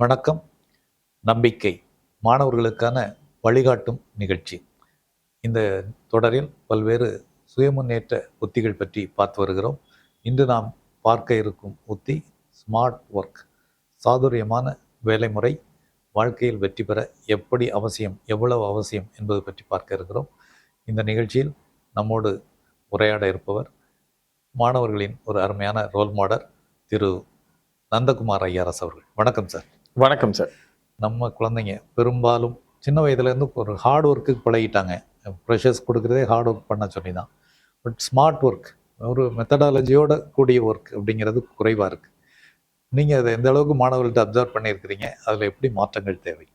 வணக்கம். நம்பிக்கை மாணவர்களுக்கான வழிகாட்டும் நிகழ்ச்சி. இந்த தொடரில் பல்வேறு சுயமுன்னேற்ற உத்திகள் பற்றி பார்த்து வருகிறோம். இன்று நாம் பார்க்க இருக்கும் உத்தி ஸ்மார்ட் ஒர்க் சாதுரியமான வேலைமுறை வாழ்க்கையில் வெற்றி பெற எப்படி அவசியம் எவ்வளவு அவசியம் என்பது பற்றி பார்க்க இருக்கிறோம். இந்த நிகழ்ச்சியில் நம்மோடு உரையாட இருப்பவர் மாணவர்களின் ஒரு அருமையான role model Thiru. Nandakumar IRS அவர்கள். வணக்கம் சார். வணக்கம் சார் நம்ம குழந்தைங்க பெரும்பாலும் சின்ன வயதுலேருந்து ஒரு ஹார்ட் ஒர்க்குக்கு பழகிட்டாங்க. ப்ரெஷர்ஸ் கொடுக்குறதே ஹார்ட் ஒர்க் பண்ண சொல்லி தான் பட் ஸ்மார்ட் ஒர்க் ஒரு மெத்தடாலஜியோட கூடிய ஒர்க் அப்படிங்கிறது குறைவாக இருக்குது நீங்கள் அதை எந்த அளவுக்கு மாணவர்கள்ட்ட அப்சர்வ் பண்ணியிருக்கிறீங்க? அதில் எப்படி மாற்றங்கள் தேவை?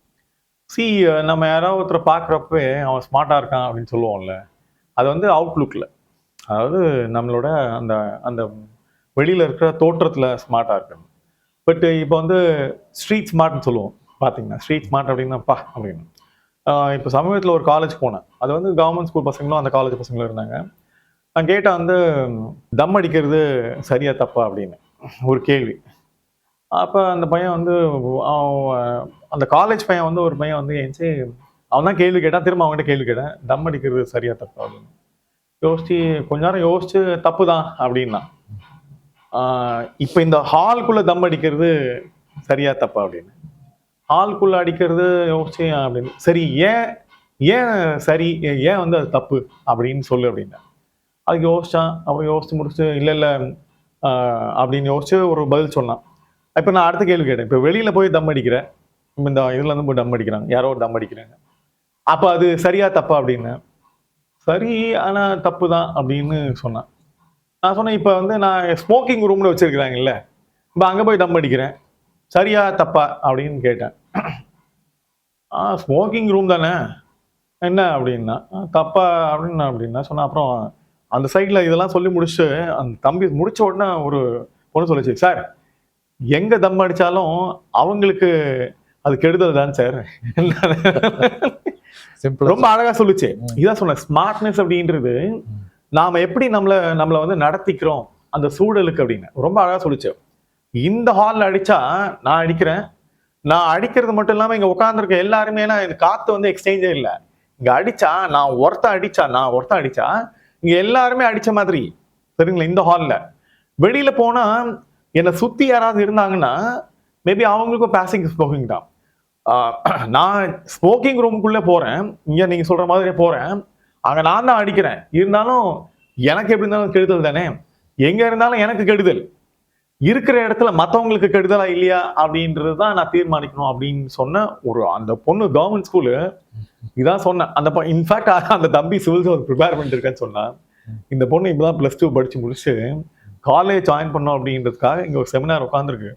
சி நம்ம யாராவது ஒருத்தரை பார்க்குறப்பவே அவன் ஸ்மார்ட்டாக இருக்கான் அப்படின்னு சொல்லுவோம்ல. அது வந்து அவுட்லுக்கில் அதாவது நம்மளோட அந்த அந்த வெளியில் இருக்கிற தோற்றத்தில் ஸ்மார்ட்டாக இருக்கணும். பட் uh, இப்போ வந்து ஸ்ட்ரீட் ஸ்மார்ட்னு சொல்லுவோம். பார்த்தீங்கன்னா ஸ்ட்ரீட் ஸ்மார்ட் அப்படின்னா பா அப்படின்னு. இப்போ சமீபத்தில் ஒரு காலேஜ் போனேன். அது வந்து கவர்மெண்ட் ஸ்கூல் பசங்களும் அந்த காலேஜ் பசங்களும் இருந்தாங்க. நான் கேட்டால் வந்து தம் அடிக்கிறது சரியா தப்பா? அப்படின்னு. ஒரு கேள்வி. அப்போ அந்த பையன் வந்து அவன் அந்த காலேஜ் பையன் வந்து ஒரு பையன் வந்து ஏஞ்சி அவன் தான் கேள்வி கேட்டான். திரும்ப அவன்கிட்ட கேள்வி கேட்டேன். தம் அடிக்கிறது சரியா தப்பா? அப்படின்னு. யோசிச்சு கொஞ்ச நேரம் யோசிச்சு தப்பு தான் அப்படின்னா. இப்போ இந்த ஹால்குள்ள தம் அடிக்கிறது சரியா தப்பா அப்படின்னு? ஹால்குள்ள அடிக்கிறது யோசிச்சு அப்படின்னு. சரி ஏன் ஏன் சரி ஏன் வந்து அது தப்பு அப்படின்னு சொல்லு அப்படின்னா. அதுக்கு யோசிச்சான். அப்புறம் யோசிச்சு முடிச்சு இல்லை இல்லை அப்படின்னு யோசிச்சு ஒரு பதில் சொன்னான். இப்போ நான் அடுத்த கேள்வி கேட்டேன். இப்போ வெளியில் போய் தம் அடிக்கிறேன் இப்போ இந்த இதுல இருந்து போய் தம் அடிக்கிறாங்க. யாரோ ஒரு தம் அடிக்கிறாங்க. அப்போ அது சரியா தப்பா அப்படின்னு? சரி ஆனால் தப்பு தான் அப்படின்னு சொன்னான். நான் சொன்னேன் இப்போ வந்து நான் ஸ்மோக்கிங் ரூமில் வச்சுருக்கிறாங்கல்ல இப்போ அங்கே போய் தம் அடிக்கிறேன். சரியா தப்பா? அப்படின்னு கேட்டேன். ஆ ஸ்மோக்கிங் ரூம் தானே? என்ன அப்படின்னா "ஆ, தப்பா அப்படின்னு அப்படின்னா சொன்னேன். அப்புறம் அந்த சைடில் இதெல்லாம் சொல்லி முடிச்சு அந்த தம்பி முடிச்ச உடனே ஒரு பொண்ணு சொல்லுச்சு சார் எங்க தம் அடிச்சாலும் அவங்களுக்கு அது கெடுதல் தான் சார். ரொம்ப அழகா சொல்லுச்சு. இதான் சொன்னேன் ஸ்மார்ட்னஸ் அப்படின்றது நாம் எப்படி நம்மளை நம்மளை வந்து நடத்திக்கிறோம் அந்த சூழலுக்கு அப்படின்னு. ரொம்ப அழகாக சொல்லிச்சு. இந்த ஹாலில் அடித்தா நான் அடிக்கிறேன். நான் அடிக்கிறது மட்டும் இல்லாமல் இங்கே உட்காந்துருக்க எல்லாருமே ஏன்னா இந்த காற்று வந்து எக்ஸ்சேஞ்சே இல்லை. இங்கே அடித்தா நான் ஒருத்த அடித்தா நான் ஒருத்த அடித்தா இங்கே எல்லாருமே அடித்த மாதிரி. சரிங்களா இந்த ஹாலில் வெளியில் போனால் என்னை சுற்றி யாராவது இருந்தாங்கன்னா மேபி அவங்களுக்கும் பேசிங் ஸ்மோக்கிங் தான். நான் ஸ்மோக்கிங் ரூமுக்குள்ளே போகிறேன் இங்கே நீங்கள் சொல்கிற மாதிரி போகிறேன் அங்கே நான் தான் அடிக்கிறேன். இருந்தாலும் எனக்கு எப்படி இருந்தாலும் கெடுதல் தானே? எங்கே இருந்தாலும் எனக்கு கெடுதல். இருக்கிற இடத்துல மற்றவங்களுக்கு கெடுதலா இல்லையா அப்படின்றது தான் நான் தீர்மானிக்கணும் அப்படின்னு சொன்ன ஒரு அந்த பொண்ணு கவர்மெண்ட் ஸ்கூலு இதான் சொன்னேன். அந்த இன்ஃபேக்ட் அந்த தம்பி சிவில் சர்வீஸ் ப்ரிப்பேர் பண்ணிருக்கேன்னு சொன்னேன். இந்த பொண்ணு இப்போதான் ப்ளஸ் டூ படித்து முடிச்சு காலேஜ் ஜாயின் பண்ணோம் அப்படின்றதுக்காக இங்கே ஒரு செமினார் உட்காந்துருக்கு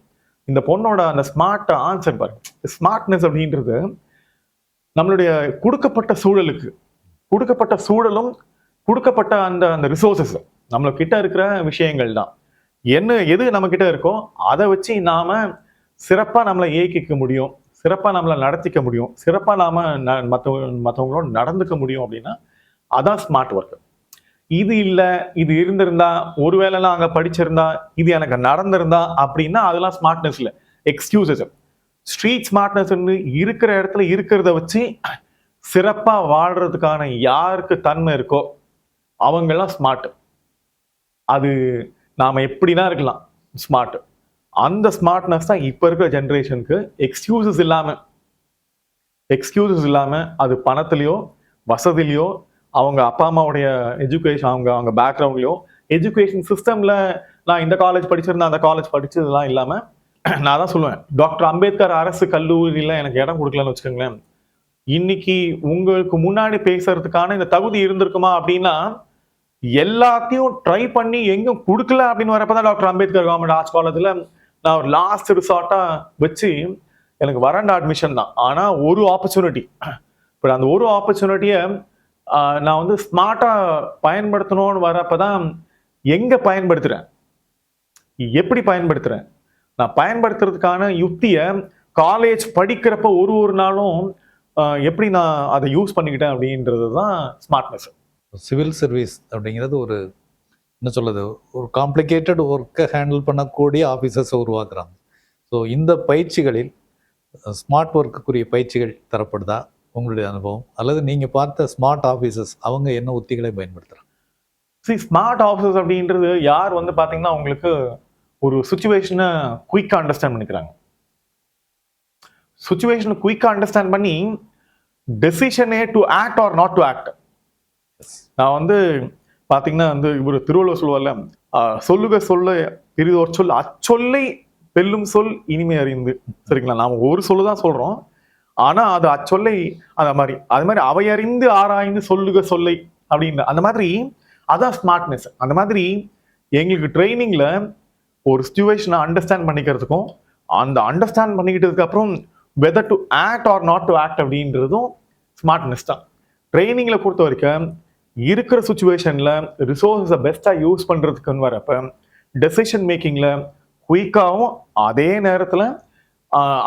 இந்த பொண்ணோட அந்த ஸ்மார்ட் ஆன்சர் பாருங்க ஸ்மார்ட்னஸ் அப்படின்றது நம்மளுடைய கொடுக்கப்பட்ட சூழலுக்கு கொடுக்கப்பட்ட சூழலும் கொடுக்கப்பட்ட அந்த அந்த ரிசோர்சஸ் நம்மள கிட்ட இருக்கிற விஷயங்கள் தான். என்ன எது நம்ம கிட்ட இருக்கோ அதை வச்சு நாம சிறப்பா நம்மளை இயக்கிக்க முடியும் சிறப்பா நம்மளை நடத்திக்க முடியும் சிறப்பா நாம ந- மற்றவங்களோட நடந்துக்க முடியும் அப்படின்னா அதான் ஸ்மார்ட் ஒர்க் இது இல்லை இது இருந்திருந்தா ஒருவேளை நான் அங்கே படிச்சிருந்தா இது எனக்கு நடந்திருந்தா அப்படின்னா அதெல்லாம் ஸ்மார்ட்னஸ் இல்லை. எக்ஸ்கியூசஸ் ஸ்ட்ரீட் ஸ்மார்ட்னஸ் இருக்கிற இடத்துல இருக்கிறத வச்சு சிறப்பாக வாழ்கிறதுக்கான யாருக்கு தன்மை இருக்கோ அவங்கெல்லாம் ஸ்மார்ட் அது நாம் எப்படிதான் இருக்கலாம் ஸ்மார்ட் அந்த ஸ்மார்ட்னஸ் தான் இப்போ இருக்கிற ஜென்ரேஷனுக்கு எக்ஸ்கியூசஸ் இல்லாமல் எக்ஸ்கியூசஸ் இல்லாமல் அது பணத்துலேயோ வசதிலையோ அவங்க அப்பா அம்மாவுடைய எஜுகேஷன் அவங்க அவங்க பேக்ரவுண்ட்லையோ எஜுகேஷன் சிஸ்டமில் நான் இந்த காலேஜ் படிச்சிருந்தேன் அந்த காலேஜ் படித்ததுலாம் இல்லாமல் நான் தான் சொல்லுவேன் டாக்டர் அம்பேத்கர் அரசு கல்லூரியில் எனக்கு இடம் கொடுக்கலன்னு வச்சுக்கோங்களேன் இன்னைக்கு உங்களுக்கு முன்னாடி பேசுறதுக்கான இந்த தகுதி இருந்திருக்குமா அப்படின்னா எல்லாத்தையும் ட்ரை பண்ணி எங்கும் கொடுக்கல அப்படின்னு வரப்பதான் டாக்டர் அம்பேத்கர் கவர்மெண்ட் ஆர்ட்ஸ் காலேஜ்ல நான் ஒரு லாஸ்ட் ரிசார்ட்டா வச்சு எனக்கு வரண்ட அட்மிஷன் தான். ஆனா ஒரு ஆப்பர்ச்சுனிட்டி இப்போ அந்த ஒரு ஆப்பர்ச்சுனிட்டியை நான் வந்து ஸ்மார்ட்டா பயன்படுத்தணும்னு வரப்பதான் எங்க பயன்படுத்துறேன்? எப்படி பயன்படுத்துறேன்? நான் பயன்படுத்துறதுக்கான யுக்தியை காலேஜ் படிக்கிறப்ப ஒரு ஒரு நாளும் எப்படி நான் அதை யூஸ் பண்ணிக்கிட்டேன் அப்படின்றது தான் ஸ்மார்ட்னஸ் சிவில் சர்வீஸ் அப்படிங்கிறது ஒரு என்ன சொல்றது ஒரு காம்ப்ளிகேட்டட் ஒர்க்கை ஹேண்டில் பண்ணக்கூடிய ஆஃபீஸர்ஸை உருவாக்குறாங்க. ஸோ இந்த பயிற்சிகளில் ஸ்மார்ட் ஒர்க்குரிய பயிற்சிகள் தரப்படுதா? உங்களுடைய அனுபவம். அல்லது நீங்கள் பார்த்த ஸ்மார்ட் ஆஃபீஸஸ் அவங்க என்ன உத்திகளை பயன்படுத்துகிறாங்க சி ஸ்மார்ட் ஆஃபீஸஸ் அப்படின்றது யார் வந்து பார்த்தீங்கன்னா உங்களுக்கு ஒரு சுச்சுவேஷனை குயிக்காக அண்டர்ஸ்டாண்ட் பண்ணிக்கிறாங்க. சுச்சுவேஷனை குயிக்காக அண்டர்ஸ்டாண்ட் பண்ணி டெசிஷனே to act or not to act நான் வந்து பார்த்தீங்கன்னா வந்து இவர் திருவள்ளுவர் சொல்லுவார்ல சொல்லுக சொல்ல பெரிதோர் சொல் அச்சொல்லை வெல்லும் சொல் இனிமை அறிந்து. சரிங்களா? நாம ஒரு சொல்லு தான் சொல்றோம். ஆனா அது அச்சொல்லை அந்த மாதிரி அது மாதிரி அவை அறிந்து ஆராய்ந்து சொல்லுக சொல்லை அப்படின்னு அந்த மாதிரி அதான் ஸ்மார்ட்னஸ் அந்த மாதிரி எங்களுக்கு ட்ரைனிங்ல ஒரு சுச்சுவேஷனை அண்டர்ஸ்டாண்ட் பண்ணிக்கிறதுக்கும் அந்த அண்டர்ஸ்டாண்ட் பண்ணிக்கிட்டதுக்கு அப்புறம் whether to act or not to act அப்படின்றதும் ஸ்மார்ட்னஸ் தான். ட்ரைனிங்கில் பொறுத்த வரைக்கும் இருக்கிற சுச்சுவேஷனில் ரிசோர்ஸை பெஸ்ட்டாக யூஸ் பண்ணுறதுக்குன்னு வரப்போ டெசிஷன் மேக்கிங்கில் குயிக்காகவும் அதே நேரத்தில்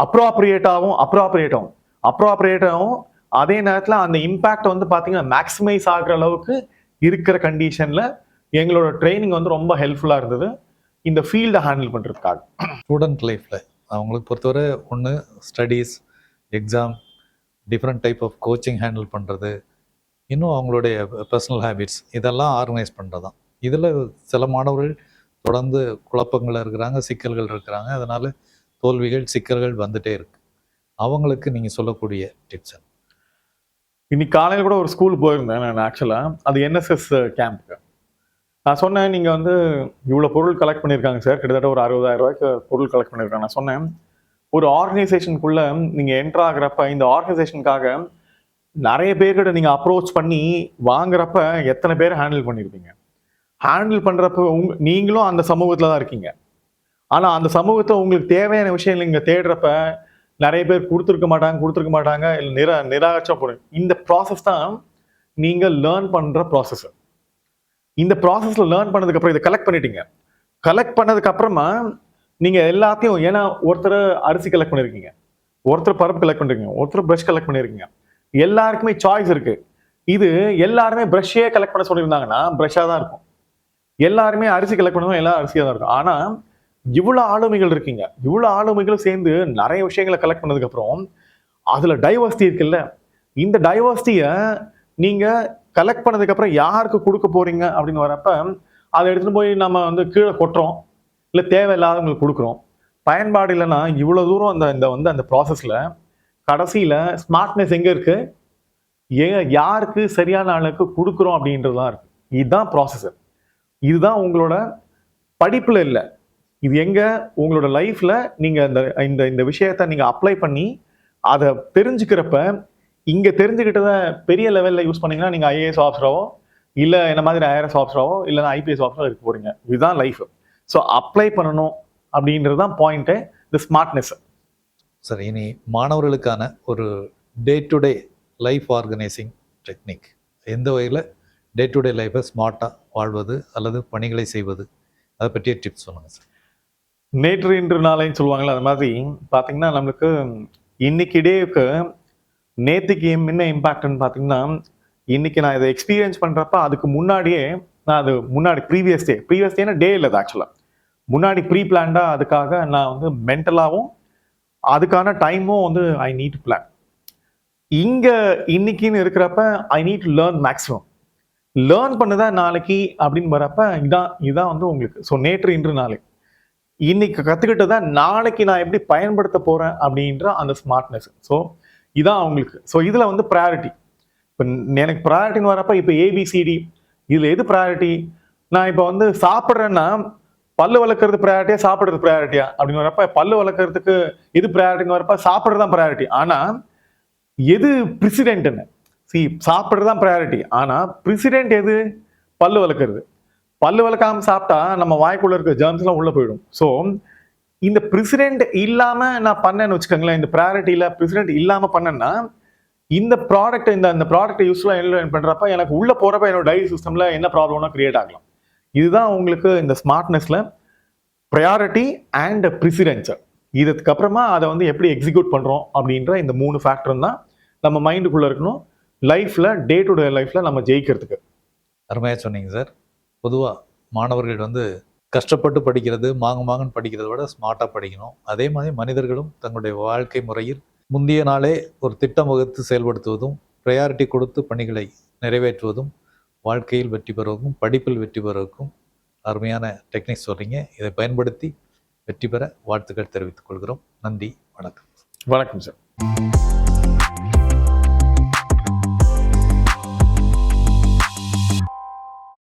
அப்ராப்ரியேட்டாகவும் அப்ராப்ரியேட்டாகவும் அப்ராப்ரியேட்டாகவும் அதே நேரத்தில் அந்த இம்பேக்டை வந்து பார்த்தீங்கன்னா மேக்ஸிமைஸ் ஆகுற அளவுக்கு இருக்கிற கண்டிஷனில் எங்களோட ட்ரைனிங் வந்து ரொம்ப ஹெல்ப்ஃபுல்லாக இருந்தது. இந்த ஃபீல்டை ஹேண்டில் பண்ணுறதுக்காக ஸ்டூடெண்ட் லைஃப்பில் அவங்களுக்கு பொறுத்தவரை ஒன்று studies exam different type of coaching handle பண்ணுறது இன்னும் அவங்களுடைய பர்சனல் ஹேபிட்ஸ் இதெல்லாம் ஆர்கனைஸ் பண்ணுறது தான் இதில் சில மாணவர்கள் தொடர்ந்து குழப்பங்கள் இருக்கிறாங்க சிக்கல்கள் இருக்கிறாங்க. அதனால் தோல்விகள் சிக்கல்கள் வந்துட்டே இருக்கு. அவங்களுக்கு நீங்கள் சொல்லக்கூடிய டிப்ஸ் இன்னைக்கு காலையில் கூட ஒரு ஸ்கூல் போயிருந்தேன் நான் ஆக்சுவலாக அது என்எஸ்எஸ் கேம்ப்க்கு நான் சொன்னேன் நீங்கள் வந்து இவ்வளோ பொருள் கலெக்ட் பண்ணியிருக்காங்க சார் கிட்டத்தட்ட ஒரு அறுபதாயிரம் ரூபாய்க்கு பொருள் கலெக்ட் பண்ணியிருக்காங்க. நான் சொன்னேன் ஒரு ஆர்கனைசேஷனுக்குள்ளே நீங்கள் என்ட்ரு ஆகிறப்ப இந்த ஆர்கனைசேஷனுக்காக நிறைய பேர்கிட்ட நீங்கள் அப்ரோச் பண்ணி வாங்குறப்ப எத்தனை பேர் ஹேண்டில் பண்ணியிருப்பீங்க? ஹேண்டில் பண்ணுறப்ப உங் நீங்களும் அந்த சமூகத்தில் தான் இருக்கீங்க. ஆனால் அந்த சமூகத்தை உங்களுக்கு தேவையான விஷயம் நீங்கள் தேடுறப்ப நிறைய பேர் கொடுத்துருக்க மாட்டாங்க கொடுத்துருக்க மாட்டாங்க இல்லை நிரா நிராகரிச்சா போறீங்க இந்த ப்ராசஸ் தான் நீங்கள் லேர்ன் பண்ணுற ப்ராசஸ்ஸு இந்த ப்ராசஸில் லேர்ன் பண்ணதுக்கப்புறம் இதை கலெக்ட் பண்ணிட்டீங்க. கலெக்ட் பண்ணதுக்கப்புறமா நீங்கள் எல்லாத்தையும் ஏன்னா ஒருத்தர் அரிசி கலெக்ட் பண்ணிருக்கீங்க. ஒருத்தர் பருப்பு கலெக்ட் பண்ணிருக்கீங்க. ஒருத்தர் ப்ரஷ் கலெக்ட் பண்ணிருக்கீங்க. எல்லாருக்குமே சாய்ஸ் இருக்குது இது எல்லாருமே ப்ரஷ்ஷே கலெக்ட் பண்ண சொல்லியிருந்தாங்கன்னா ப்ரஷ்ஷாக தான் இருக்கும். எல்லாருமே அரிசி கலெக்ட் பண்ணணும் எல்லாம் அரிசியாக தான் இருக்கும். ஆனால் இவ்வளோ ஆளுமைகள் இருக்கீங்க. இவ்வளோ ஆளுமைகளும் சேர்ந்து நிறைய விஷயங்களை கலெக்ட் பண்ணதுக்கப்புறம் அதில் டைவர்சிட்டி இருக்குல்ல? இந்த டைவர்சிட்டியை நீங்கள் கலெக்ட் பண்ணதுக்கப்புறம் யாருக்கு கொடுக்க போறீங்க அப்படின்னு வரப்ப அதை எடுத்துகிட்டு போய் நம்ம வந்து கீழே கொட்டுறோம். இல்லை தேவையில்லாதவங்களுக்கு கொடுக்குறோம். பயன்பாடு இல்லைன்னா இவ்வளோ தூரம் அந்த இந்த வந்து அந்த ப்ராசஸில் கடைசியில் ஸ்மார்ட்னஸ் எங்கே இருக்குது ஏ யாருக்கு சரியான அளவுக்கு கொடுக்குறோம் அப்படின்றது தான் இருக்குது இதுதான் ப்ராசஸர் இதுதான் உங்களோட படிப்பில் இல்லை. இது எங்கே? உங்களோட லைஃப்பில் நீங்கள் இந்த இந்த இந்த விஷயத்த நீங்கள் அப்ளை பண்ணி அதை தெரிஞ்சுக்கிறப்ப இங்க தெரிஞ்சுக்கிட்டத பெரிய லெவல்ல யூஸ் பண்ணீங்கன்னா நீங்க ஐஏஎஸ் ஆஃபீஸராவோ இல்ல என்ன மாதிரி ஐஆர்எஸ் ஆஃபீஸராவோ இல்லைன்னா ஐபிஎஸ் ஆஃபீஸரோ இருக்க போறீங்க. இதுதான் லைஃப் ஸோ அப்ளை பண்ணணும் அப்படின்றது தான் பாயிண்ட்டு இந்த ஸ்மார்ட்னஸ் சரி இனி மாணவர்களுக்கான ஒரு day to day life organising technique எந்த வகையில் டே டு டே லைஃப்பை ஸ்மார்ட்டாக வாழ்வது அல்லது பணிகளை செய்வது? அதை பற்றிய டிப்ஸ் சொல்லுங்கள் சார். நேற்று இன்று நாளைன்னு சொல்லுவாங்கல்ல அது மாதிரி பார்த்தீங்கன்னா நம்மளுக்கு இன்னைக்கு டேவுக்கு நேற்றுக்கு என்ன இம்பாக்ட்னு பார்த்தீங்கன்னா இன்னைக்கு நான் இதை எக்ஸ்பீரியன்ஸ் பண்ணுறப்ப அதுக்கு முன்னாடியே நான் அது முன்னாடி ப்ரீவியஸ் டே ப்ரீவியஸ் டேனா டே இல்லை ஆக்சுவலாக முன்னாடி ப்ரீ பிளான்டாக அதுக்காக நான் வந்து மென்டலாகவும் அதுக்கான டைமும் வந்து ஐ நீட் பிளான் இங்கே இன்னைக்குன்னு இருக்கிறப்ப I need to learn maximum learn பண்ணுதான் நாளைக்கு அப்படின்னு வரப்ப இதான் இதான் வந்து உங்களுக்கு. ஸோ நேற்று இன்று நாளை. இன்னைக்கு கற்றுக்கிட்டதான் நாளைக்கு நான் எப்படி பயன்படுத்த போகிறேன் அப்படின்ற அந்த ஸ்மார்ட்னஸ் ஸோ இதான் அவங்களுக்கு. ஸோ இதில் வந்து ப்ரையாரிட்டி இப்போ எனக்கு ப்ரையாரிட்டின்னு வரப்ப இப்போ ஏபிசிடி இதில் எது ப்ரையாரிட்டி நான் இப்போ வந்து சாப்பிட்றேன்னா பல்லு வளர்க்குறது ப்ரையாரிட்டியா சாப்பிட்றது ப்ரையாரிட்டியா அப்படின்னு வரப்ப பல்லு வளர்க்கறதுக்கு எது ப்ரையாரிட்டின்னு வரப்ப சாப்பிட்றது தான் ப்ரையாரிட்டி ஆனால் எது ப்ரிசிடென்ட்னு சி சாப்பிட்றது தான் ப்ரையாரிட்டி ஆனால் ப்ரிசிடென்ட் எது? பல்லு வளர்க்குறது. பல்லு வளர்க்காம சாப்பிட்டா நம்ம வாய்க்குள்ளே இருக்க ஜேர்ம்ஸ்லாம் உள்ளே போயிடும். ஸோ இந்த பிரசிடென்ட் இல்லாமல் நான் பண்ணேன்னு வச்சுக்கோங்களேன் இந்த ப்ரையாரிட்டியில் பிரசிடென்ட் இல்லாமல் பண்ணேன்னா இந்த ப்ராடக்ட் இந்த அந்த ப்ராடக்ட்டை யூஸ்ஃபுல்லாக இம்ப்ளிமெண்ட் பண்ணுறப்ப எனக்கு உள்ளே போகிறப்ப என்னோட டைரி சிஸ்டமில் என்ன ப்ராப்ளம்னா கிரியேட் ஆகலாம். இதுதான் உங்களுக்கு இந்த ஸ்மார்ட்னஸ்ல ப்ரையாரிட்டி அண்ட் ப்ரிசிடென்சர் இதுக்கப்புறமா அதை வந்து எப்படி எக்ஸிக்யூட் பண்ணுறோம் அப்படின்ற இந்த மூணு ஃபேக்டரும் தான் நம்ம மைண்டுக்குள்ளே இருக்கணும் லைஃப்பில் டே டு டே லைஃப்பில் நம்ம ஜெயிக்கிறதுக்கு. அருமையாக சொன்னீங்க சார் பொதுவாக மாணவர்கள் வந்து கஷ்டப்பட்டு படிக்கிறது மாங்க மாங்கன்னு படிக்கிறத விட ஸ்மார்ட்டாக படிக்கணும். அதே மாதிரி மனிதர்களும் தங்களுடைய வாழ்க்கை முறையில் முந்தைய நாளே ஒரு திட்டம் வகுத்து செயல்படுத்துவதும் ப்ரையாரிட்டி கொடுத்து பணிகளை நிறைவேற்றுவதும் வாழ்க்கையில் வெற்றி பெறுவதும் படிப்பில் வெற்றி பெறுவதற்கும் அருமையான டெக்னிக்ஸ் சொல்கிறீங்க இதை பயன்படுத்தி வெற்றி பெற வாழ்த்துக்கள் தெரிவித்துக் கொள்கிறோம். நன்றி வணக்கம். வணக்கம் சார்.